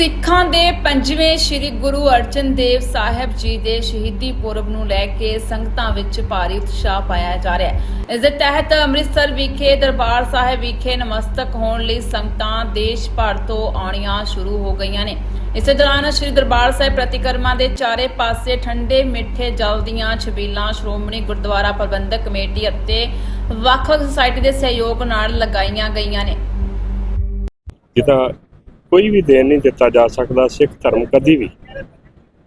ਸਿੱਖਾਂ ਦੇ ਪੰਜਵੇਂ ਸ੍ਰੀ ਗੁਰੂ ਅਰਜਨ ਦੇਵ ਸਾਹਿਬ ਜੀ ਦੇ ਸ਼ਹੀਦੀ ਪੁਰਬ ਨੂੰ ਲੈ ਕੇ ਸੰਗਤਾਂ ਵਿੱਚ ਭਾਰੀ ਉਤਸ਼ਾਹ ਪਾਇਆ ਜਾ ਰਿਹਾ ਹੈ। ਇਸ ਦੇ ਤਹਿਤ ਅੰਮ੍ਰਿਤਸਰ ਵਿਖੇ, ਦਰਬਾਰ ਸਾਹਿਬ ਵਿਖੇ ਨਮਸਤਕ ਹੋਣ ਲਈ ਸੰਗਤਾਂ ਦੇਸ਼ ਭਰ ਤੋਂ ਆਉਣੀਆਂ ਸ਼ੁਰੂ ਹੋ ਗਈਆਂ ਨੇ। ਇਸੇ ਦੌਰਾਨ ਸ੍ਰੀ ਦਰਬਾਰ ਸਾਹਿਬ ਪ੍ਰਤੀਕਰਮਾ ਦੇ ਚਾਰੇ ਪਾਸੇ ਠੰਡੇ ਮਿੱਠੇ ਜਲ ਦੀਆਂ ਛਬੀਲਾਂ, ਸ਼੍ਰੋਮਣੀ ਗੁਰਦੁਆਰਾ ਪ੍ਰਬੰਧਕ ਕਮੇਟੀ ਅਤੇ ਵੱਖ-ਵੱਖ ਸੁਸਾਇਟੀ ਦੇ ਸਹਿਯੋਗ ਨਾਲ ਲਗਾਈਆਂ ਗਈਆਂ ਨੇ। ਜਿਹਦਾ ਕੋਈ ਵੀ ਦੇਣ ਨਹੀਂ ਦਿੱਤਾ ਜਾ ਸਕਦਾ, ਸਿੱਖ ਧਰਮ ਕਦੀ ਵੀ।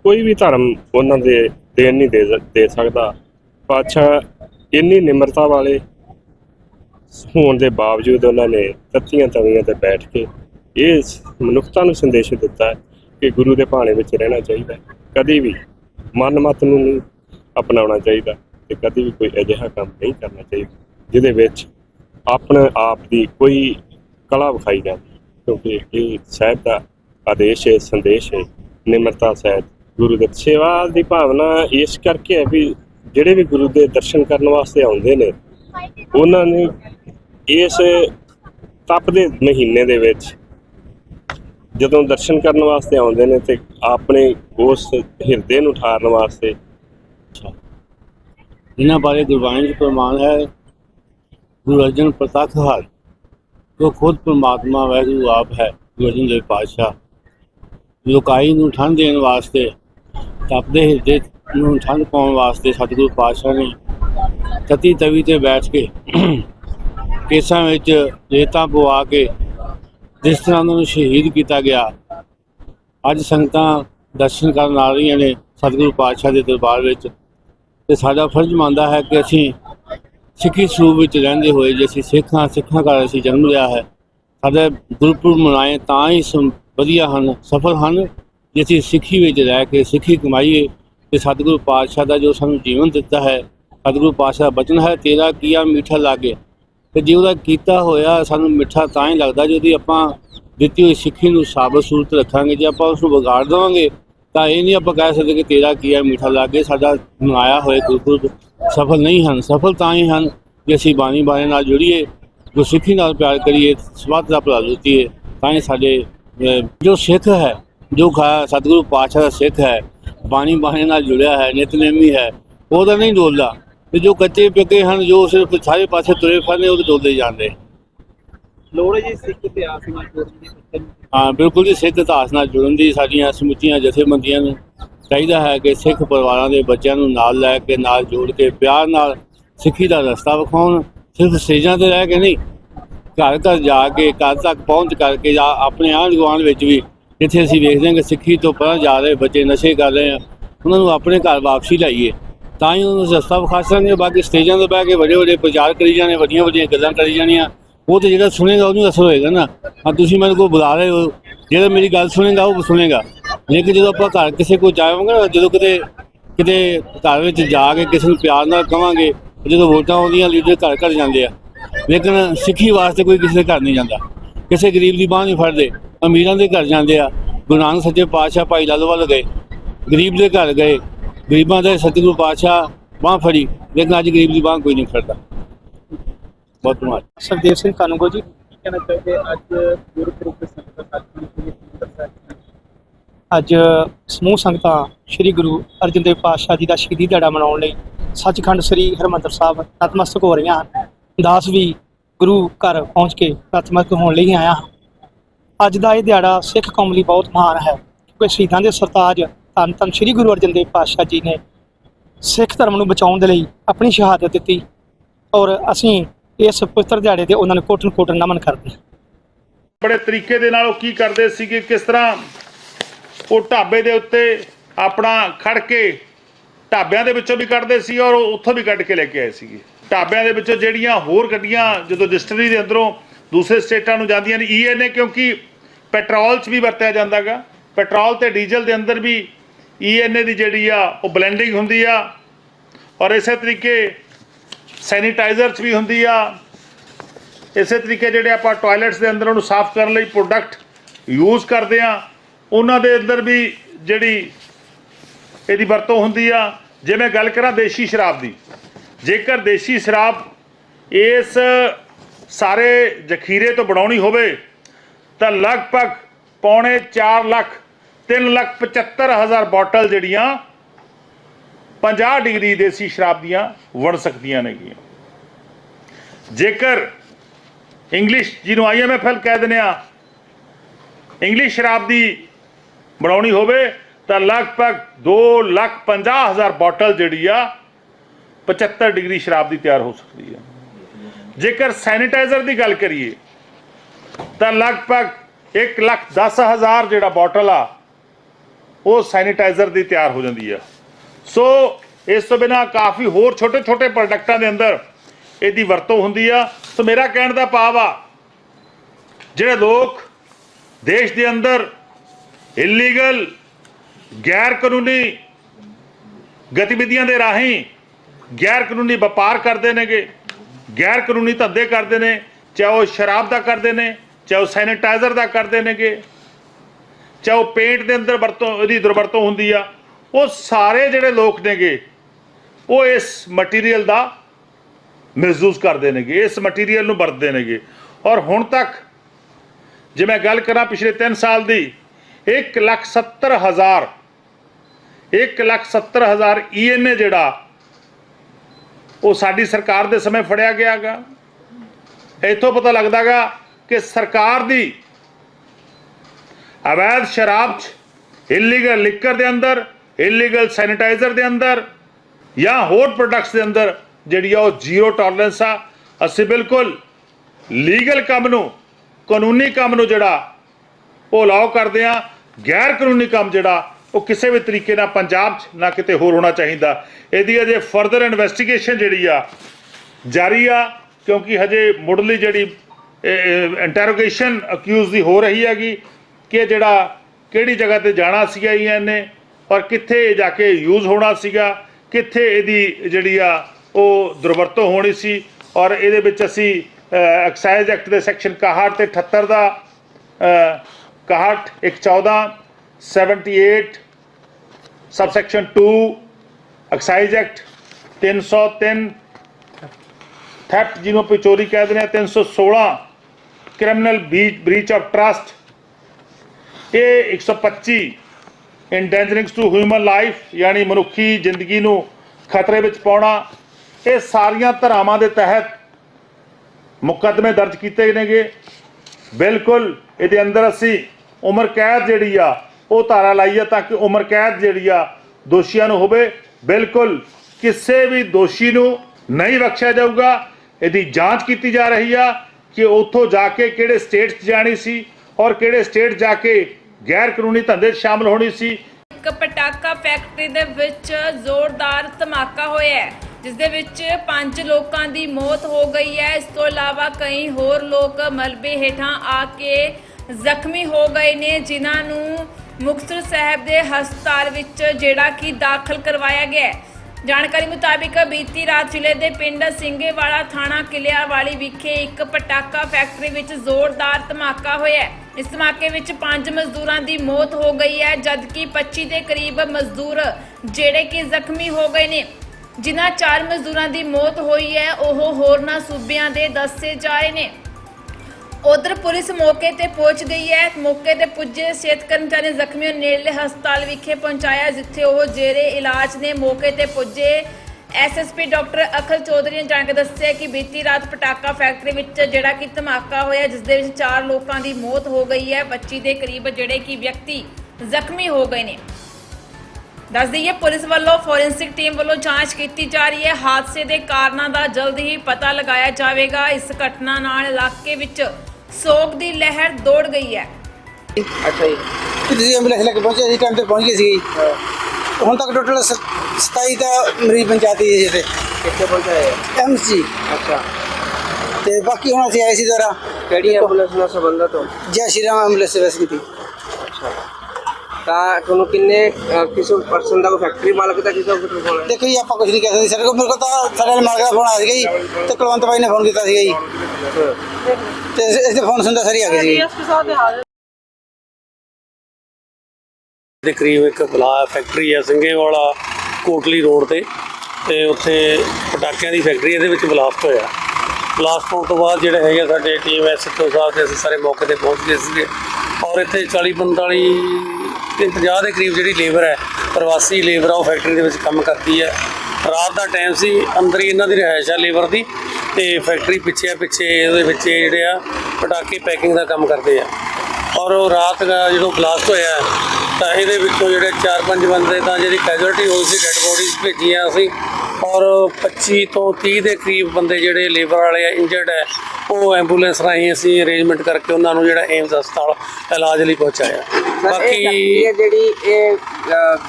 ਕੋਈ ਵੀ ਧਰਮ ਉਹਨਾਂ ਦੇ ਦੇਣ ਨਹੀਂ ਦੇ ਦੇ ਸਕਦਾ। ਪਾਤਸ਼ਾਹ ਇੰਨੀ ਨਿਮਰਤਾ ਵਾਲੇ ਹੋਣ ਦੇ ਬਾਵਜੂਦ ਉਹਨਾਂ ਨੇ ਤੱਤੀਆਂ ਤਵੀਆਂ ਤੇ ਬੈਠ ਕੇ ਇਹ ਮਨੁੱਖਤਾ ਨੂੰ ਸੰਦੇਸ਼ ਦਿੱਤਾ ਹੈ ਕਿ ਗੁਰੂ ਦੇ ਭਾਣੇ ਵਿੱਚ ਰਹਿਣਾ ਚਾਹੀਦਾ। ਹੈ। ਕਦੀ ਵੀ ਮਨਮਤ ਨੂੰ ਨਹੀਂ ਅਪਣਾਉਣਾ ਚਾਹੀਦਾ ਤੇ ਕਦੀ ਵੀ ਕੋਈ ਅਜਿਹਾ ਕੰਮ ਨਹੀਂ ਕਰਨਾ ਚਾਹੀਦਾ, ਜਿਹਦੇ ਵਿੱਚ ਆਪਣੇ ਆਪ ਦੀ ਕੋਈ ਕਲਾ ਵਿਖਾਈ ਜਾਂਦੀ। ਕਿਉਂਕਿ ਇਹ ਸਾਹਿਬ ਦਾ ਆਦੇਸ਼ ਹੈ, ਸੰਦੇਸ਼ ਹੈ, ਨਿਮਰਤਾ ਸਹਿਤ ਗੁਰੂ ਦੇ ਸੇਵਾ ਦੀ ਭਾਵਨਾ ਇਸ ਕਰਕੇ ਹੈ ਵੀ ਜਿਹੜੇ ਵੀ ਗੁਰੂ ਦੇ ਦਰਸ਼ਨ ਕਰਨ ਵਾਸਤੇ ਆਉਂਦੇ ਨੇ, ਉਹਨਾਂ ਨੇ ਇਸ ਤਪ ਦੇ ਮਹੀਨੇ ਦੇ ਵਿੱਚ ਜਦੋਂ ਦਰਸ਼ਨ ਕਰਨ ਵਾਸਤੇ ਆਉਂਦੇ ਨੇ ਤੇ ਆਪਣੇ ਉਸ ਹਿਰਦੇ ਨੂੰ ਠਾਰਨ ਵਾਸਤੇ। ਇਹਨਾਂ ਬਾਰੇ ਗੁਰਬਾਣੀ ਚ ਪ੍ਰਮਾਣ ਹੈ, ਗੁਰੂ ਅਰਜਨ ਪ੍ਰਤੱਖ ਹਾਲ ਜੋ ਖੁਦ ਪ੍ਰਮਾਤਮਾ ਵਾਹਿਗੁਰੂ ਆਪ ਹੈ ਗੁਰੂ ਅਰਜਨ ਦੇਵ ਪਾਤਸ਼ਾਹ। ਲੋਕਾਈ ਨੂੰ ਠੰਡ ਦੇਣ ਵਾਸਤੇ, ਤਪਦੇ ਹਿਰਦੇ ਨੂੰ ਠੰਡ ਪਾਉਣ ਵਾਸਤੇ ਸਤਿਗੁਰੂ ਪਾਤਸ਼ਾਹ ਨੇ ਤਤੀ ਤਵੀ ਤੇ ਬੈਠ ਕੇ ਕੇਸਾਂ ਵਿੱਚ ਰੇਤਾ ਪਵਾ ਕੇ ਜਿਸ ਤਰ੍ਹਾਂ ਉਹਨਾਂ ਨੂੰ ਸ਼ਹੀਦ ਕੀਤਾ ਗਿਆ, ਅੱਜ ਸੰਗਤਾਂ ਦਰਸ਼ਨ ਕਰਨ ਆ ਰਹੀਆਂ ਨੇ ਸਤਿਗੁਰੂ ਪਾਤਸ਼ਾਹ ਦੇ ਦਰਬਾਰ ਵਿੱਚ। ਤੇ ਸਾਡਾ ਫਰਜ਼ ਮੰਨਦਾ ਹੈ ਕਿ ਅਸੀਂ ਸਿੱਖੀ ਸਰੂਪ ਵਿੱਚ ਰਹਿੰਦੇ ਹੋਏ ਜੇ ਅਸੀਂ ਸਿੱਖ ਹਾਂ ਸਿੱਖਾਂ ਘਰ ਅਸੀਂ ਜਨਮ ਲਿਆ ਹੈ, ਸਾਡੇ ਗੁਰਪੁਰਬ ਮਨਾਏ ਤਾਂ ਹੀ ਸਮ- ਵਧੀਆ ਹਨ, ਸਫਲ ਹਨ, ਜੇ ਅਸੀਂ ਸਿੱਖੀ ਵਿੱਚ ਰਹਿ ਕੇ ਸਿੱਖੀ ਕਮਾਈਏ ਤੇ ਸਤਿਗੁਰੂ ਪਾਤਸ਼ਾਹ ਦਾ ਜੋ ਸਾਨੂੰ ਜੀਵਨ ਦਿੱਤਾ ਹੈ, ਸਤਿਗੁਰੂ ਪਾਤਸ਼ਾਹ ਦਾ ਬਚਨ ਹੈ, ਤੇਰਾ ਕੀਆ ਮਿੱਠਾ ਲਾਗੇ। ਤੇ ਜੇ ਉਹਦਾ ਕੀਤਾ ਹੋਇਆ ਸਾਨੂੰ ਮਿੱਠਾ ਤਾਂ ਹੀ ਲੱਗਦਾ, ਜੇ ਉਹਦੀ ਆਪਾਂ ਦਿੱਤੀ ਹੋਈ ਸਿੱਖੀ ਨੂੰ ਸਾਬਤ ਸੂਰਤ ਰੱਖਾਂਗੇ, ਜੇ ਆਪਾਂ ਉਸ ਨੂੰ ਵਿਗਾੜ ਦੇਵਾਂਗੇ ਤਾਂ ਇਹ ਨਹੀਂ ਆਪਾਂ ਕਹਿ ਸਕਦੇ ਕਿ ਤੇਰਾ ਕੀ ਹੈ, ਮਿੱਠਾ ਲਾਗੇ ਸਾਡਾ ਮਨਾਇਆ ਹੋਏ ਗੁਰਪੁਰਬ ਸਫਲ ਨਹੀਂ ਹਨ, ਸਫਲ ਤਾਂ ਹੀ ਹਨ ਜੇ ਅਸੀਂ ਬਾਣੀ ਬਾਣੇ ਨਾਲ ਜੁੜੀਏ, ਗੁਰਸਿੱਖੀ ਨਾਲ ਪਿਆਰ ਕਰੀਏ ਸਵਾਦ ਦਾ ਭਲਾ ਲੁੱਟੀਏ, ਤਾਂ ਹੀ ਸਾਡੇ ਜੋ ਸਿੱਖ ਹੈ, ਜੋ ਸਤਿਗੁਰੂ ਪਾਤਸ਼ਾਹ ਦਾ ਸਿੱਖ ਹੈ, ਬਾਣੀ ਬਾਣੇ ਨਾਲ ਜੁੜਿਆ ਹੈ, ਨਿਤਨੇਮੀ ਹੈ, ਉਹਦਾ ਨਹੀਂ ਡੋਲਦਾ। ਤੇ ਜੋ ਕੱਚੇ ਪੱਕੇ ਹਨ, ਜੋ ਸਿਰਫ ਸਾਰੇ ਪਾਸੇ ਤੁਰੇ ਫਿਰਦੇ ਉਹ ਡੋਲਦੇ ਜਾਂਦੇ। ਲੋੜ ਹੈ ਜੀ ਸਿੱਖ ਇਤਿਹਾਸ ਨਾਲ ਜੋੜਨ ਦੀ ਹਾਂ, ਬਿਲਕੁਲ ਜੀ ਸਿੱਖ ਇਤਿਹਾਸ ਨਾਲ ਜੁੜਨ ਦੀ ਸਾਡੀਆਂ ਸਮੁੱਚੀਆਂ ਜਥੇਬੰਦੀਆਂ ਨੂੰ ਚਾਹੀਦਾ ਹੈ ਕਿ ਸਿੱਖ ਪਰਿਵਾਰਾਂ ਦੇ ਬੱਚਿਆਂ ਨੂੰ ਨਾਲ ਲੈ ਕੇ, ਨਾਲ ਜੋੜ ਕੇ, ਪਿਆਰ ਨਾਲ ਸਿੱਖੀ ਦਾ ਰਸਤਾ ਵਿਖਾਉਣ, ਸਿਰਫ ਸਟੇਜਾਂ ਤੇ ਰਹਿ ਕੇ ਨਹੀਂ, ਘਰ ਘਰ ਜਾ ਕੇ, ਘਰ ਤੱਕ ਪਹੁੰਚ ਕਰਕੇ ਜਾਂ ਆਪਣੇ ਆਂਢ ਗੁਆਂਢ ਵਿੱਚ ਵੀ ਜਿੱਥੇ ਅਸੀਂ ਵੇਖਦੇ ਹਾਂ ਕਿ ਸਿੱਖੀ ਤੋਂ ਪਰਾਂ ਜਾ ਰਹੇ ਬੱਚੇ ਨਸ਼ੇ ਕਰ ਰਹੇ ਆ, ਉਹਨਾਂ ਨੂੰ ਆਪਣੇ ਘਰ ਵਾਪਸੀ ਲਾਈਏ ਤਾਂ ਹੀ ਉਹਨੂੰ ਰਸਤਾ ਵਿਖਾ ਸਕਾਂਗੇ ਬਾਕੀ ਸਟੇਜਾਂ ਤੇ ਬਹਿ ਕੇ ਵੱਡੇ ਵੱਡੇ ਪ੍ਰਚਾਰ ਕਰੀ ਜਾਣੇ ਵੱਡੀਆਂ ਵੱਡੀਆਂ ਗੱਲਾਂ ਕਰੀ ਜਾਣੀਆਂ ਉਹ ਤੇ ਜਿਹੜਾ ਸੁਣੇਗਾ, ਉਹਨੂੰ ਅਸਰ ਹੋਏਗਾ ਨਾ। ਹਾਂ, ਤੁਸੀਂ ਮੈਨੂੰ ਕੋਈ ਬੁਲਾ ਰਹੇ ਹੋ। ਜਿਹੜਾ ਮੇਰੀ ਗੱਲ ਸੁਣੇਗਾ, ਉਹ ਸੁਣੇਗਾ। ਲੇਕਿਨ ਜਦੋਂ ਆਪਾਂ ਘਰ ਕਿਸੇ ਕੋਲ ਜਾਵਾਂਗੇ ਨਾ, ਜਦੋਂ ਕਿਤੇ ਕਿਤੇ ਘਰ ਵਿੱਚ ਜਾ ਕੇ ਕਿਸੇ ਨੂੰ ਪਿਆਰ ਨਾਲ ਕਵਾਂਗੇ ਜਦੋਂ ਵੋਟਾਂ ਆਉਂਦੀਆਂ, ਲੀਡਰ ਘਰ ਘਰ ਜਾਂਦੇ ਆ। ਲੇਕਿਨ ਸਿੱਖੀ ਵਾਸਤੇ ਕੋਈ ਕਿਸੇ ਦੇ ਘਰ ਨਹੀਂ ਜਾਂਦਾ। ਕਿਸੇ ਗਰੀਬ ਦੀ ਬਾਂਹ ਨਹੀਂ ਫੜਦੇ। ਅਮੀਰਾਂ ਦੇ ਘਰ ਜਾਂਦੇ ਆ। ਗੁਰੂ ਨਾਨਕ ਸੱਚੇ ਪਾਤਸ਼ਾਹ ਭਾਈ ਲਾਲੋ ਵੱਲ ਗਏ। ਗਰੀਬ ਦੇ ਘਰ ਗਏ। ਗਰੀਬਾਂ ਦੇ ਸਤਿਗੁਰੂ ਪਾਤਸ਼ਾਹ ਬਾਂਹ ਫੜੀ। ਲੇਕਿਨ ਅੱਜ ਗਰੀਬ ਦੀ ਬਾਂਹ ਕੋਈ ਨਹੀਂ ਫੜਦਾ। ਬਹੁਤ ਧੰਨਵਾਦ। ਸਰਦੇਵ ਸਿੰਘ ਕਾਨੂੰਗੋ ਜੀ। ਕੀ ਕਹਿਣਾ ਚਾਹੋਗੇ? ਅੱਜ ਗੁਰਪੁਰਬ ਦੇ ਸੰਗਤ ਸਾਥੀ ਜੀ ਅੱਜ ਸਮੂਹ ਸੰਗਤਾਂ ਸ੍ਰੀ ਗੁਰੂ ਅਰਜਨ ਦੇਵ ਪਾਤਸ਼ਾਹ ਜੀ ਦਾ ਸ਼ਹੀਦੀ ਦਿਹਾੜਾ ਮਨਾਉਣ ਲਈ ਸੱਚਖੰਡ ਸ੍ਰੀ ਹਰਿਮੰਦਰ ਸਾਹਿਬ ਨਤਮਸਤਕ ਹੋ ਰਹੀਆਂ ਹਨ। ਦਾਸ ਵੀ ਗੁਰੂ ਘਰ ਪਹੁੰਚ ਕੇ ਨਤਮਸਤਕ ਹੋਣ ਲਈ ਆਇਆ ਹਾਂ। ਅੱਜ ਦਾ ਇਹ ਦਿਹਾੜਾ ਸਿੱਖ ਕੌਮ ਲਈ ਬਹੁਤ ਮਹਾਨ ਹੈ ਕਿਉਂਕਿ ਸ਼ਹੀਦਾਂ ਦੇ ਸਰਤਾਜ ਧੰਨ ਧੰਨ ਸ੍ਰੀ ਗੁਰੂ ਅਰਜਨ ਦੇਵ ਪਾਤਸ਼ਾਹ ਜੀ ਨੇ ਸਿੱਖ ਧਰਮ ਨੂੰ ਬਚਾਉਣ ਦੇ ਲਈ ਆਪਣੀ ਸ਼ਹਾਦਤ ਦਿੱਤੀ ਔਰ ਅਸੀਂ ਇਸ ਪਵਿੱਤਰ ਦਿਹਾੜੇ ਤੇ ਉਹਨਾਂ ਨੂੰ ਕੋਟਨ ਕੋਟਨ ਨਮਨ ਕਰਦੇ ਹਾਂ ਬੜੇ ਤਰੀਕੇ ਦੇ ਨਾਲ ਉਹ ਕੀ ਕਰਦੇ ਸੀਗੇ, ਕਿਸ ਤਰ੍ਹਾਂ ਉਹ ਢਾਬੇ ਦੇ ਉੱਤੇ ਆਪਣਾ ਖੜ ਕੇ ਢਾਬਿਆਂ ਦੇ ਵਿੱਚੋਂ ਵੀ ਕੱਢਦੇ ਸੀ ਔਰ ਉਹ ਉੱਥੋਂ ਵੀ ਕੱਢ ਕੇ ਲੈ ਕੇ ਆਏ ਸੀਗੇ। ਢਾਬਿਆਂ ਦੇ ਵਿੱਚੋਂ ਜਿਹੜੀਆਂ ਹੋਰ ਗੱਡੀਆਂ ਜਦੋਂ ਡਿਸਟਰੀ ਦੇ ਅੰਦਰੋਂ ਦੂਸਰੇ ਸਟੇਟਾਂ ਨੂੰ ਜਾਂਦੀਆਂ ਨੇ ਈਐਨਏ ਕਿਉਂਕਿ ਪੈਟਰੋਲ 'ਚ ਵੀ ਵਰਤਿਆ ਜਾਂਦਾਗਾ। ਪੈਟਰੋਲ ਤੇ ਡੀਜ਼ਲ ਦੇ ਅੰਦਰ ਵੀ ਈਐਨਏ ਦੀ ਜਿਹੜੀ ਆ, ਉਹ ਬਲੈਂਡਿੰਗ ਹੁੰਦੀ ਆ। ਔਰ ਇਸੇ ਤਰੀਕੇ ਸੈਨੀਟਾਈਜ਼ਰ 'ਚ ਵੀ ਹੁੰਦੀ ਆ। ਇਸੇ ਤਰੀਕੇ ਜਿਹੜੇ ਆਪਾਂ ਟਾਇਲਟਸ ਦੇ ਅੰਦਰ ਉਹਨੂੰ ਸਾਫ਼ ਕਰਨ ਲਈ ਪ੍ਰੋਡਕਟ ਯੂਜ਼ ਕਰਦੇ ਆ, ਉਹਨਾਂ ਦੇ ਅੰਦਰ ਵੀ ਜਿਹੜੀ ਇਹਦੀ ਵਰਤੋਂ ਹੁੰਦੀ ਆ ਜਿਵੇਂ ਗੱਲ ਕਰਾਂ ਦੇਸ਼ੀ ਸ਼ਰਾਬ ਦੀ, ਜੇਕਰ ਦੇਸ਼ੀ ਸ਼ਰਾਬ ਇਸ ਸਾਰੇ ਜ਼ਖੀਰੇ ਤੋਂ ਬਣਾਉਣੀ ਹੋਵੇ, ਤਾਂ ਲਗਭਗ ਪੌਣੇ 4 ਲੱਖ 3 ਲੱਖ 75 ਹਜ਼ਾਰ ਬੋਟਲ ਜਿਹੜੀਆਂ 50 ਡਿਗਰੀ ਦੇਸੀ ਸ਼ਰਾਬ ਦੀਆਂ ਬਣ ਸਕਦੀਆਂ ਨੇਗੀਆਂ। ਜੇਕਰ ਇੰਗਲਿਸ਼, ਜਿਹਨੂੰ ਆਈਐਮਐਫਐਲ ਕਹਿ ਦਿੰਦੇ ਆ ਇੰਗਲਿਸ਼ ਸ਼ਰਾਬ ਦੀ ਬਣਾਉਣੀ ਹੋਵੇ, ਤਾਂ ਲਗਭਗ 2 ਲੱਖ 50 ਹਜ਼ਾਰ ਬੋਟਲ ਜਿਹੜੀ ਆ 75 ਡਿਗਰੀ ਸ਼ਰਾਬ ਦੀ ਤਿਆਰ ਹੋ ਸਕਦੀ ਹੈ ਜੇਕਰ ਸੈਨੀਟਾਈਜ਼ਰ ਦੀ ਗੱਲ ਕਰੀਏ, ਤਾਂ ਲਗਭਗ 1 ਲੱਖ 10 ਹਜ਼ਾਰ ਜਿਹੜਾ ਬੋਟਲ ਆ, ਉਹ ਸੈਨੀਟਾਈਜ਼ਰ ਦੀ ਤਿਆਰ ਹੋ ਜਾਂਦੀ ਆ। ਸੋ ਇਸ ਤੋਂ ਬਿਨਾ ਕਾਫੀ ਹੋਰ ਛੋਟੇ ਛੋਟੇ ਪ੍ਰੋਡਕਟਾਂ ਦੇ ਅੰਦਰ ਇਹਦੀ ਵਰਤੋਂ ਹੁੰਦੀ ਆ। ਸੋ ਮੇਰਾ ਕਹਿਣ ਦਾ ਭਾਵ ਆ, ਜਿਹੜੇ ਲੋਕ ਦੇਸ਼ ਦੇ ਅੰਦਰ ਇਲੀਗਲ ਗੈਰ ਕਾਨੂੰਨੀ ਗਤੀਵਿਧੀਆਂ ਦੇ ਰਾਹੀਂ ਗੈਰ ਕਾਨੂੰਨੀ ਵਪਾਰ ਕਰਦੇ ਨੇਗੇ ਗੈਰ ਕਾਨੂੰਨੀ ਧੰਦੇ ਕਰਦੇ ਨੇ, ਚਾਹੇ ਉਹ ਸ਼ਰਾਬ ਦਾ ਕਰਦੇ ਨੇ, ਚਾਹੇ ਉਹ ਸੈਨੀਟਾਈਜ਼ਰ ਦਾ ਕਰਦੇ ਨੇਗੇ, ਚਾਹੇ ਉਹ ਪੇਂਟ ਦੇ ਅੰਦਰ ਵਰਤੋਂ, ਇਹਦੀ ਦੁਰਵਰਤੋਂ ਹੁੰਦੀ ਆ। ਉਹ ਸਾਰੇ ਜਿਹੜੇ ਲੋਕ ਨੇਗੇ, ਉਹ ਇਸ ਮਟੀਰੀਅਲ ਦਾ ਮਿਸਯੂਜ਼ ਕਰਦੇ ਨੇਗੇ, ਇਸ ਮਟੀਰੀਅਲ ਨੂੰ ਵਰਤਦੇ ਨੇਗੇ। ਔਰ ਹੁਣ ਤੱਕ ਜੇ ਮੈਂ ਗੱਲ ਕਰਾਂ ਪਿਛਲੇ 3 ਸਾਲ ਦੀ 1 ਲੱਖ 70 ਹਜ਼ਾਰ 1 ਲੱਖ 70 ਹਜ਼ਾਰ ਈਐਨਏ ਜਿਹੜਾ, ਉਹ ਸਾਡੀ ਸਰਕਾਰ ਦੇ ਸਮੇਂ ਫੜਿਆ ਗਿਆਗਾ। ਇੱਥੋਂ ਪਤਾ ਲੱਗਦਾਗਾ ਕਿ ਸਰਕਾਰ ਦੀ ਅਵੈਧ ਸ਼ਰਾਬ ਚ ਇਲੀਗਲ ਲਿਕਰ ਦੇ ਅੰਦਰ ਇਲੀਗਲ ਸੈਨੀਟਾਈਜ਼ਰ ਦੇ ਅੰਦਰ ਜਾਂ ਹੋਰ ਪ੍ਰੋਡਕਟਸ ਦੇ ਅੰਦਰ ਜਿਹੜੀ ਆ ਉਹ ਜ਼ੀਰੋ ਟੋਲਰੈਂਸ ਆ। ਅਸੀਂ ਬਿਲਕੁਲ ਲੀਗਲ ਕੰਮ ਨੂੰ, ਕਾਨੂੰਨੀ ਕੰਮ ਨੂੰ ਜਿਹੜਾ ਉਹ ਅਲਾਉ ਕਰਦੇ ਆ। ਗੈਰ ਕਾਨੂੰਨੀ ਕੰਮ ਜਿਹੜਾ ਉਹ ਕਿਸੇ ਵੀ ਤਰੀਕੇ ਨਾਲ ਪੰਜਾਬ 'ਚ ਨਾ ਕਿਤੇ ਹੋਰ ਹੋਣਾ ਚਾਹੀਦਾ। ਇਹਦੀ ਅਜੇ ਫਰਦਰ ਇਨਵੈਸਟੀਗੇਸ਼ਨ ਜਿਹੜੀ ਆ ਜਾਰੀ ਆ, ਕਿਉਂਕਿ ਹਜੇ ਮੁੱਢਲੀ ਜਿਹੜੀ ਇੰਟਰੋਗੇਸ਼ਨ ਅਕਿਊਜ਼ ਦੀ ਹੋ ਰਹੀ ਹੈਗੀ ਕਿ ਜਿਹੜਾ ਕਿਹੜੀ ਜਗ੍ਹਾ ਤੇ ਜਾਣਾ ਸੀਗਾ ਇਹਨੇ ਔਰ ਕਿੱਥੇ ਇਹ ਜਾ ਕੇ ਯੂਜ਼ ਹੋਣਾ ਸੀਗਾ ਕਿੱਥੇ ਇਹਦੀ ਜਿਹੜੀ ਆ ਉਹ ਦੁਰਵਰਤੋਂ ਹੋਣੀ ਸੀ ਔਰ ਇਹਦੇ ਵਿੱਚ ਅਸੀਂ ਐਕਸਾਈਜ਼ ਐਕਟ ਦੇ ਸੈਕਸ਼ਨ 61 ਤੇ 78 ਦਾ ਅ, 61 114 78 ਸਬਸੈਕਸ਼ਨ 2 ਐਕਸਾਈਜ਼ ਐਕਟ 303 ਥੈਫਟ ਜਿਹਨੂੰ ਆਪਾਂ ਚੋਰੀ ਕਹਿ ਦਿੰਦੇ ਆ 316 ਕ੍ਰਿਮੀਨਲ ਬ੍ਰੀਚ ਆਫ ਟਰਸਟ ਇਹ 125 ਇੰਡੈਂਜਰਿੰਗਸ ਟੂ ਹਿਊਮਨ ਲਾਈਫ ਯਾਨੀ ਮਨੁੱਖੀ ਜ਼ਿੰਦਗੀ ਨੂੰ ਖਤਰੇ ਵਿੱਚ ਪਾਉਣਾ, ਇਹ ਸਾਰੀਆਂ ਧਾਰਾਵਾਂ ਦੇ ਤਹਿਤ ਮੁਕੱਦਮੇ ਦਰਜ ਕੀਤੇ ਨੇਗੇ। ਬਿਲਕੁਲ, ਇਹਦੇ ਅੰਦਰ ਅਸੀਂ ਉਮਰ ਕੈਦ ਜਿਹੜੀ ਆ, ਉਹ ਧਾਰਾ ਲਾਈ ਆ ਤਾਂ ਕਿ ਉਮਰ ਕੈਦ ਜਿਹੜੀ ਆ ਦੋਸ਼ੀਆਂ ਨੂੰ ਹੋਵੇ। ਬਿਲਕੁਲ, ਕਿਸੇ ਵੀ ਦੋਸ਼ੀ ਨੂੰ ਨਹੀਂ ਬਖਸ਼ਿਆ ਜਾਊਗਾ। ਇਹਦੀ ਜਾਂਚ ਕੀਤੀ ਜਾ ਰਹੀ ਆ ਕਿ ਉੱਥੋਂ ਜਾ ਕੇ ਕਿਹੜੇ ਸਟੇਟ 'ਚ ਜਾਣੀ ਸੀ ਔਰ ਕਿਹੜੇ ਸਟੇਟ ਜਾ ਕੇ ਗੈਰ ਕਾਨੂੰਨੀ ਧੰਦੇ 'ਚ ਸ਼ਾਮਲ ਹੋਣੀ ਸੀ। ਇੱਕ ਪਟਾਕਾ ਫੈਕਟਰੀ ਦੇ ਵਿੱਚ ਜ਼ੋਰਦਾਰ ਧਮਾਕਾ ਹੋਇਆ ਹੈ, ਜਿਸ ਦੇ ਵਿੱਚ ਪੰਜ ਲੋਕਾਂ ਦੀ ਮੌਤ ਹੋ ਗਈ ਹੈ। ਇਸ ਤੋਂ ਇਲਾਵਾ ਕਈ ਹੋਰ ਲੋਕ ਮਲਬੇ ਹੇਠਾਂ ਆ ਕੇ ਜ਼ਖਮੀ ਹੋ ਗਏ ਨੇ, ਜਿਨ੍ਹਾਂ ਨੂੰ ਮੁਕਤਸਰ ਸਾਹਿਬ ਦੇ ਹਸਪਤਾਲ ਵਿੱਚ ਜਿਹੜਾ ਕਿ ਦਾਖਲ ਕਰਵਾਇਆ ਗਿਆ ਹੈ। ਜਾਣਕਾਰੀ ਮੁਤਾਬਿਕ ਬੀਤੀ ਰਾਤ ਜ਼ਿਲ੍ਹੇ ਦੇ ਪਿੰਡ ਸਿੰਘੇਵਾਲਾ ਥਾਣਾ ਕਿਲਿਆਵਾਲੀ ਵਿਖੇ ਇੱਕ ਪਟਾਕਾ ਫੈਕਟਰੀ ਵਿੱਚ ਜ਼ੋਰਦਾਰ ਧਮਾਕਾ ਹੋਇਆ ਹੈ। ਇਸ ਧਮਾਕੇ ਵਿੱਚ ਪੰਜ ਮਜ਼ਦੂਰਾਂ ਦੀ ਮੌਤ ਹੋ ਗਈ ਹੈ, ਜਦਕਿ 25 ਦੇ ਕਰੀਬ ਮਜ਼ਦੂਰ ਜਿਹੜੇ ਕਿ ਜ਼ਖਮੀ ਹੋ ਗਏ ਨੇ। ਜਿਨ੍ਹਾਂ ਚਾਰ ਮਜ਼ਦੂਰਾਂ ਦੀ ਮੌਤ ਹੋਈ ਹੈ, ਉਹ ਹੋਰਨਾਂ ਸੂਬਿਆਂ ਦੇ ਦੱਸੇ ਜਾ ਰਹੇ ਨੇ। ਉਧਰ ਪੁਲਿਸ ਮੌਕੇ ਤੇ ਪਹੁੰਚ ਗਈ ਹੈ। ਮੌਕੇ ਤੇ ਪੁੱਜੇ ਸਿਹਤ ਕਰਮਚਾਰੀ ਜ਼ਖਮੀਆਂ ਨੂੰ ਨੇੜਲੇ ਹਸਪਤਾਲ ਵਿਖੇ ਪਹੁੰਚਾਇਆ, ਜਿੱਥੇ ਉਹ ਜੇਰੇ ਇਲਾਜ ਨੇ ਮੌਕੇ ਤੇ ਪੁੱਜੇ। ਐਸਐਸਪੀ ਡਾਕਟਰ ਅਖਲ ਚੌਧਰੀ ਨੇ ਜਾਣ ਕੇ ਦੱਸਿਆ ਕਿ ਬੀਤੀ ਰਾਤ ਪਟਾਕਾ ਫੈਕਟਰੀ ਵਿੱਚ ਜਿਹੜਾ ਕਿ ਧਮਾਕਾ ਹੋਇਆ ਜਿਸ ਦੇ ਵਿੱਚ ਚਾਰ ਲੋਕਾਂ ਦੀ ਮੌਤ ਹੋ ਗਈ ਹੈ। 25 ਦੇ ਕਰੀਬ ਜਿਹੜੇ ਕਿ ਵਿਅਕਤੀ ਜ਼ਖਮੀ ਹੋ ਗਏ ਨੇ। ਦੱਸ ਦਈਏ ਪੁਲਿਸ ਵੱਲੋਂ ਫੋਰੈਂਸਿਕ ਟੀਮ ਵੱਲੋਂ ਜਾਂਚ ਕੀਤੀ ਜਾ ਰਹੀ ਹੈ। ਹਾਦਸੇ ਦੇ ਕਾਰਨਾਂ ਦਾ ਜਲਦ ਹੀ ਪਤਾ ਲਗਾਇਆ ਜਾਵੇਗਾ। ਇਸ ਘਟਨਾ ਨਾਲ ਇਲਾਕੇ ਵਿੱਚ ਸੋਗ ਦੀ ਲਹਿਰ ਦੌੜ ਗਈ ਹੈ। ਅੱਛਾ ਜੀ। ਤੁਸੀਂ ਐਂਬੂਲੈਂਸ ਲੈ ਕੇ ਪਹੁੰਚੇ ਸੀ? ਟਾਈਮ ਤੇ ਪਹੁੰਚ ਗਏ ਸੀ? ਹੁਣ ਤੱਕ ਟੋਟਲ 27 ਦਾ ਮਰੀਜ਼ ਪਹੁੰਚਾਤੀ ਜੀ ਤੇ। ਕਿੱਥੇ ਪਹੁੰਚਾਏ? ਐਮਸੀ ਅੱਛਾ। ਤੇ ਬਾਕੀ ਹੁਣ ਅਸੀਂ ਆਏ ਸੀ ਦੁਆਰਾ ਕਿਹੜੀ ਐਂਬੂਲੈਂਸ ਨਾਲ ਸੰਬੰਧਤ ਹੋ? ਜੈ ਸ਼੍ਰੀ ਰਾਮ ਐਂਬੂਲੈਂਸ ਸਰਵਿਸ ਕੀਤੀ ਅੱਛਾ। ਤਾਂ ਤੁਹਾਨੂੰ ਕਿੰਨੇ ਕਿਸੇ ਪਰਸਨ ਦਾ ਕੋਈ ਫੈਕਟਰੀ ਮਾਲਕ ਦਾ ਕਿਸੇ ਦਾ ਫੋਨ ਹੈ? ਦੇਖੋ ਜੀ ਆਪਾਂ ਕੁਝ ਨਹੀਂ ਕਹਿ ਸਕਦੇ। ਸਾਡੇ ਕੋਲ ਮੇਰੇ ਕੋਲ ਤਾਂ ਸਾਡੇ ਮਾਲਕ ਦਾ ਫੋਨ ਆ ਸੀਗਾ ਜੀ। ਤੇ ਕੁਲਵੰਤ ਬਾਈ ਨੇ ਫੋਨ ਕੀਤਾ ਸੀਗਾ ਜੀ। ਤੇ ਇਸ ਦੇ ਫੋਨ ਸੁਣਦਾ ਸਾਰੀ ਆ ਗਏ ਸੀ। ਦੇ ਕਰੀਬ ਇੱਕ ਬਲਾ ਫੈਕਟਰੀ ਹੈ ਸਿੰਘੇ ਕੋਟਲੀ ਰੋਡ ਤੇ। ਤੇ ਉੱਥੇ ਪਟਾਕਿਆਂ ਦੀ ਫੈਕਟਰੀ ਇਹਦੇ ਵਿੱਚ ਬਲਾਸਟ ਹੋਇਆ। ਬਲਾਸਟ ਹੋਣ ਤੋਂ ਬਾਅਦ ਜਿਹੜੇ ਹੈਗੇ ਸਾਡੇ ਟੀਮ ਐਸਐਚਓ ਸਾਹਿਬ ਤੇ ਅਸੀਂ ਸਾਰੇ ਮੌਕੇ ਤੇ ਪਹੁੰਚ ਗਏ ਸੀਗੇ। ਔਰ ਇੱਥੇ 40 45 ਤੇ 50 ਦੇ ਕਰੀਬ ਜਿਹੜੀ ਲੇਬਰ ਹੈ, ਪ੍ਰਵਾਸੀ ਲੇਬਰ ਆ, ਉਹ ਫੈਕਟਰੀ ਦੇ ਵਿੱਚ ਕੰਮ ਕਰਦੀ ਹੈ। ਰਾਤ ਦਾ ਟਾਈਮ ਸੀ, ਅੰਦਰ ਹੀ ਇਹਨਾਂ ਦੀ ਰਿਹਾਇਸ਼ ਆ ਲੇਬਰ ਦੀ। ਤੇ ਫੈਕਟਰੀ ਪਿੱਛੇ ਆ, ਪਿੱਛੇ ਇਹਦੇ ਵਿੱਚ ਜਿਹੜੇ ਆ, ਪਟਾਕੇ ਪੈਕਿੰਗ ਦਾ ਕੰਮ ਕਰਦੇ ਆ। ਔਰ ਉਹ ਰਾਤ ਦਾ ਜਦੋਂ ਬਲਾਸਟ ਹੋਇਆ ਤਾਂ ਇਹਦੇ ਵਿੱਚੋਂ ਜਿਹੜੇ 4-5 ਬੰਦੇ ਤਾਂ ਜਿਹੜੀ ਕੈਜੁਅਲਟੀ ਹੋਈ ਸੀ ਡੈੱਡ ਬੋਡੀਜ਼ ਭੇਜੀਆਂ ਅਸੀਂ। ਔਰ 25 ਤੋਂ 30 ਦੇ ਕਰੀਬ ਬੰਦੇ ਜਿਹੜੇ ਲੇਬਰ ਵਾਲੇ ਆ ਇੰਜਰਡ ਹੈ ਉਹ ਐਂਬੂਲੈਂਸ ਰਾਹੀਂ ਅਸੀਂ ਅਰੇਂਜਮੈਂਟ ਕਰਕੇ ਉਹਨਾਂ ਨੂੰ ਜਿਹੜਾ ਏਮਸ ਹਸਪਤਾਲ ਇਲਾਜ ਲਈ ਪਹੁੰਚਾਇਆ। ਇਹ ਬਾਕੀ ਹੈ ਜਿਹੜੀ ਇਹ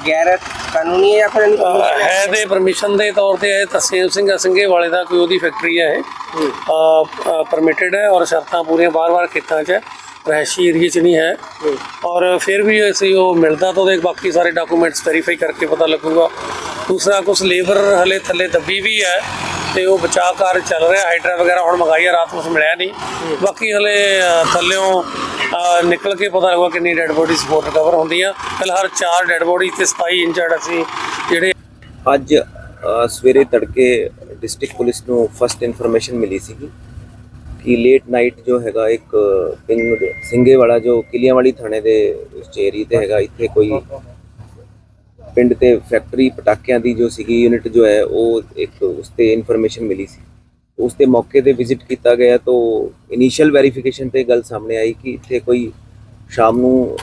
ਗੈਰ ਕਾਨੂੰਨੀ ਹੈ ਜਾਂ ਫਿਰ ਹੈ ਤੇ ਪਰਮਿਸ਼ਨ ਦੇ ਤੌਰ ਤੇ ਇਹ ਤਰਸੇਮ ਸਿੰਘ ਅਸੰਗੇ ਵਾਲੇ ਦਾ ਕੋਈ ਉਹਦੀ ਫੈਕਟਰੀ ਹੈ। ਇਹ ਪਰਮਿਟਡ ਹੈ ਔਰ ਸ਼ਰਤਾਂ ਪੂਰੀਆਂ ਬਾਰ-ਬਾਰ ਖੇਤਾਂ 'ਚ ਹੈ। ਰਹਿਸ਼ੀ ਏਰੀਏ 'ਚ ਨਹੀਂ ਹੈ। ਔਰ ਫਿਰ ਵੀ ਅਸੀਂ ਉਹ ਮਿਲਦਾ ਤਾਂ ਉਹਦੇ ਬਾਕੀ ਸਾਰੇ ਡਾਕੂਮੈਂਟਸ ਵੈਰੀਫਾਈ ਕਰਕੇ ਪਤਾ ਲੱਗੂਗਾ। ਦੂਸਰਾ ਕੁਝ ਲੇਬਰ ਹਲੇ ਥੱਲੇ ਦੱਬੀ ਵੀ ਹੈ ਤੇ ਉਹ ਬਚਾਅ ਕਾਰਜ ਚੱਲ ਰਿਹਾ। ਹਾਈਡਰਾ ਵਗੈਰਾ ਹੁਣ ਮੰਗਾਈ ਹੈ ਰਾਤ ਨੂੰ ਕੁਛ ਮਿਲਿਆ ਨਹੀਂ। ਬਾਕੀ ਹਲੇ ਥੱਲਿਓਂ ਨਿਕਲ ਕੇ ਪਤਾ ਲੱਗੂਗਾ ਕਿੰਨੀ ਡੈੱਡ ਬੋਡੀ ਸਪੋਰਟ ਰਿਕਵਰ ਹੁੰਦੀਆਂ ਫਿਲਹਾਲ 4 ਡੈੱਡ ਬੋਡੀ ਤੇ 27 ਇੰਜਰਡ ਅਸੀਂ ਜਿਹੜੇ ਅੱਜ ਸਵੇਰੇ ਤੜਕੇ ਡਿਸਟ੍ਰਿਕਟ ਪੁਲਿਸ ਨੂੰ ਫਸਟ ਇਨਫੋਰਮੇਸ਼ਨ ਮਿਲੀ ਸੀਗੀ। ਕਿ ਲੇਟ ਨਾਈਟ ਜੋ ਹੈਗਾ ਇੱਕ ਪਿੰਡ ਸਿੰਘੇ ਵਾਲਾ ਜੋ ਕਿਲੀਆਂਵਾਲੀ ਥਾਣੇ ਦੇ ਉਸ ਏਰੀਏ ਤੇ ਹੈਗਾ, ਇੱਥੇ ਕੋਈ ਪਿੰਡ ਤੇ ਫੈਕਟਰੀ ਪਟਾਕਿਆਂ ਦੀ ਜੋ ਸੀਗੀ ਯੂਨਿਟ ਜੋ ਹੈ, ਉਹ ਇੱਕ ਉਸ ਤੇ ਇਨਫੋਰਮੇਸ਼ਨ ਮਿਲੀ ਸੀ। ਉਸ ਤੇ ਮੌਕੇ ਤੇ ਵਿਜ਼ਿਟ ਕੀਤਾ ਗਿਆ ਤਾਂ ਇਨੀਸ਼ੀਅਲ ਵੈਰੀਫਿਕੇਸ਼ਨ ਤੇ ਗੱਲ ਸਾਹਮਣੇ ਆਈ ਕਿ ਇੱਥੇ ਕੋਈ ਸ਼ਾਮ ਨੂੰ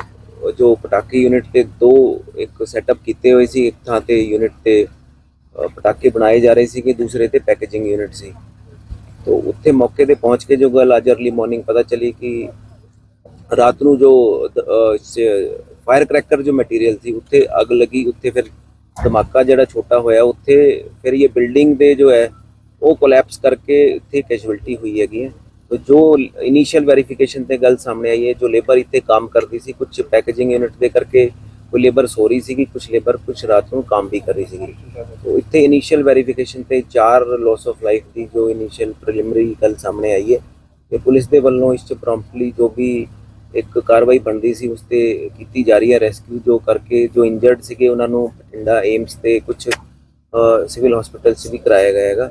ਜੋ ਪਟਾਕੇ ਯੂਨਿਟ ਤੇ ਦੋ ਇੱਕ ਸੈਟਅਪ ਕੀਤੇ ਹੋਏ ਸੀ, ਇੱਕ ਥਾਂ ਤੇ ਯੂਨਿਟ ਤੇ ਪਟਾਕੇ ਬਣਾਏ ਜਾ ਰਹੇ ਸੀ ਕਿ ਦੂਸਰੇ ਤੇ ਪੈਕੇਜਿੰਗ ਯੂਨਿਟ ਸੀ। तो ਉੱਥੇ ਮੌਕੇ ਤੇ ਪਹੁੰਚ ਕੇ ਜੋ ਗੱਲ ਅੱਜ ਅਰਲੀ ਮਾਰਨਿੰਗ ਪਤਾ ਚੱਲੀ ਕਿ ਰਾਤ ਨੂੰ ਜੋ ਫਾਇਰ ਕ੍ਰੈਕਰ ਜੋ ਮਟੀਰੀਅਲ ਸੀ ਉੱਥੇ ਅੱਗ ਲੱਗੀ ਉੱਥੇ ਫਿਰ ਧਮਾਕਾ ਜਿਹੜਾ ਛੋਟਾ ਹੋਇਆ ਉੱਥੇ ਫਿਰ ਇਹ ਬਿਲਡਿੰਗ ਦੇ ਜੋ ਹੈ ਉਹ ਕੋਲੈਪਸ ਕਰਕੇ ਇੱਥੇ ਕੈਜੁਅਲਟੀ ਹੋਈ ਹੈਗੀ ਹੈ तो जो इनिशियल वेरिफिकेशन ਤੇ ਗੱਲ ਸਾਹਮਣੇ ਆਈ ਹੈ ਜੋ ਲੇਬਰ ਇੱਥੇ ਕੰਮ ਕਰਦੀ ਸੀ ਕੁਝ ਪੈਕੇਜਿੰਗ ਯੂਨਿਟ ਦੇ ਕਰਕੇ ਕੋਈ ਲੇਬਰ ਸੋ ਰਹੀ ਸੀਗੀ ਕੁਝ ਲੇਬਰ ਕੁਝ ਰਾਤ ਨੂੰ ਕੰਮ ਵੀ ਕਰ ਰਹੀ ਸੀਗੀ। तो ਇੱਥੇ ਇਨੀਸ਼ੀਅਲ ਵੈਰੀਫਿਕੇਸ਼ਨ ਤੇ ਚਾਰ ਲਾਸ ਆਫ ਲਾਈਫ ਦੀ ਜੋ ਇਨੀਸ਼ੀਅਲ ਪ੍ਰੀਲਿਮਿਨਰੀ ਗੱਲ ਸਾਹਮਣੇ ਆਈ ਹੈ ਤੇ ਪੁਲਿਸ ਦੇ ਵੱਲੋਂ ਇਸ ਚ ਪ੍ਰੋਮਪਟਲੀ ਜੋ ਵੀ ਇੱਕ ਕਾਰਵਾਈ ਬਣਦੀ ਸੀ, ਉਸ ਤੇ ਕੀਤੀ ਜਾ ਰਹੀ ਹੈ ਰੈਸਕਿਊ ਜੋ ਕਰਕੇ ਜੋ ਇੰਜਰਡ ਸੀਗੇ, ਉਹਨਾਂ ਨੂੰ ਬਠਿੰਡਾ ਏਮਸ ਤੇ ਕੁਝ ਸਿਵਲ ਹਸਪੀਟਲ 'ਚ ਵੀ ਕਰਾਇਆ ਗਿਆ ਹੈਗਾ।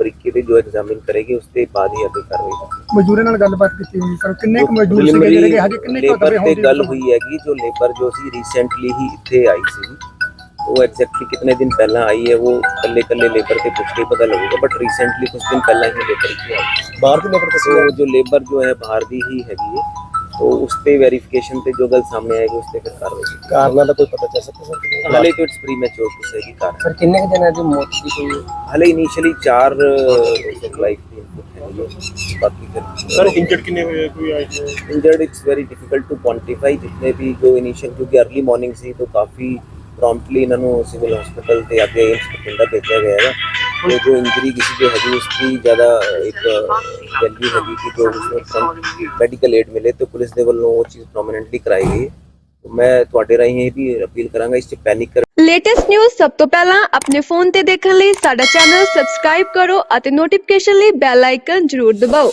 ਬਰੀਕੀ ਦੇ ਜੋ ਐਗਜ਼ਾਮਿਨ ਕਰੇਗੀ ਉਸ ਤੇ ਬਾਅਦ ਹੀ ਅੱਗੇ ਕਾਰਵਾਈ ਹੋਵੇਗੀ ਮਜ਼ਦੂਰਾਂ ਨਾਲ ਗੱਲਬਾਤ ਕੀਤੀ ਹੋਈ। ਸਰ ਕਿੰਨੇ ਕੁ ਮਜ਼ਦੂਰ ਸੀਗੇ ਜਿਹੜੇ ਕਿ ਹਜੇ ਕਿੰਨੇ ਕੁ ਲੇਬਰ ਤੇ ਹੋਣਗੇ? ਗੱਲ ਹੋਈ ਹੈਗੀ ਜੋ ਲੇਬਰ ਜੋ ਸੀ ਰੀਸੈਂਟਲੀ ਹੀ ਇੱਥੇ ਆਈ ਸੀ। ਉਹ ਐਗਜ਼ੈਕਟਲੀ ਕਿਤਨੇ ਦਿਨ ਪਹਿਲਾਂ ਆਈ ਹੈ ਉਹ ਕੱਲੇ ਕੱਲੇ ਲੇਬਰ ਤੇ ਪੁੱਛ ਕੇ ਪਤਾ ਲੱਗੇਗਾ ਬਟ ਰੀਸੈਂਟਲੀ ਕੁਝ ਦਿਨ ਪਹਿਲਾਂ ਹੀ ਲੇਬਰ ਇੱਥੇ ਆਈ। ਬਾਹਰ ਦੀ ਲੇਬਰ ਤੇ ਜੋ ਲੇਬਰ ਜੋ ਹੈ ਬਾਹਰ ਦੀ ਹੀ ਹੈਗੀ ਹੈ। तो उस पे वेरिफिकेशन पे जो गल सामने आएगी उस पे फिर कार्रवाई की ਕਾਰਨਾਂ ਦਾ ਕੋਈ ਪਤਾ ਚੱਲ ਸਕਦਾ ਸਰ हाले तो इट्स प्री मैच्योर टू से की कारण ਸਰ ਕਿੰਨੇ ਕੁ ਦਿਨਾਂ ਦੀ ਮੌਤ ਦੀ ਕੋਈ हाले इनिशियली चार लाइफ की इनपुट है बाकी फिर ਸਰ ਇੰਜਰਡ ਕਿੰਨੇ ਹੋਏ ਕੋਈ ਆਏ injured it's very difficult to quantify जितने भी जो इनिशियल क्योंकि अर्ली मॉर्निंग ਸੀ तो काफी प्रॉम्प्टली ਇਹਨਾਂ ਨੂੰ ਸਿਵਲ ਹਸਪੀਟਲ ਤੇ ਅੱਗੇ ਏਮਸ ਬਠਿੰਡਾ ਭੇਜਿਆ ਗਿਆ ਹੈ ਤੇ ਜੋ ਇੰਜਰੀ ਕਿਸੇ ਦੀ ਹੈਗੀ, ਉਸ ਦੀ ਜ਼ਿਆਦਾ ਇੱਕ ਵੈਲਿਊ ਹੈਗੀ ਕਿ ਜੋ ਉਸਨੂੰ ਮੈਡੀਕਲ ਏਡ ਮਿਲੇ ਤੇ ਪੁਲਿਸ ਦੇ ਵੱਲੋਂ ਉਹ ਚੀਜ਼ ਪ੍ਰੋਮਿਨੈਂਟਲੀ ਕਰਾਈ ਗਈ। ਹੈ तो मैं ਤੁਹਾਡੇ ਰਾਹੀਂ ਇਹ ਵੀ ਅਪੀਲ ਕਰਾਂਗਾ, ਇਸ 'ਚ ਪੈਨਿਕ ਲੇਟੈਸਟ ਨਿਊਜ਼ ਸਭ ਤੋਂ ਪਹਿਲਾਂ ਆਪਣੇ ਫੋਨ ਤੇ ਦੇਖਣ ਲਈ ਸਾਡਾ ਚੈਨਲ ਸਬਸਕ੍ਰਾਈਬ ਕਰੋ ਅਤੇ ਨੋਟੀਫਿਕੇਸ਼ਨ ਲਈ ਬੈਲ ਆਈਕਨ ਜ਼ਰੂਰ ਦਬਾਓ।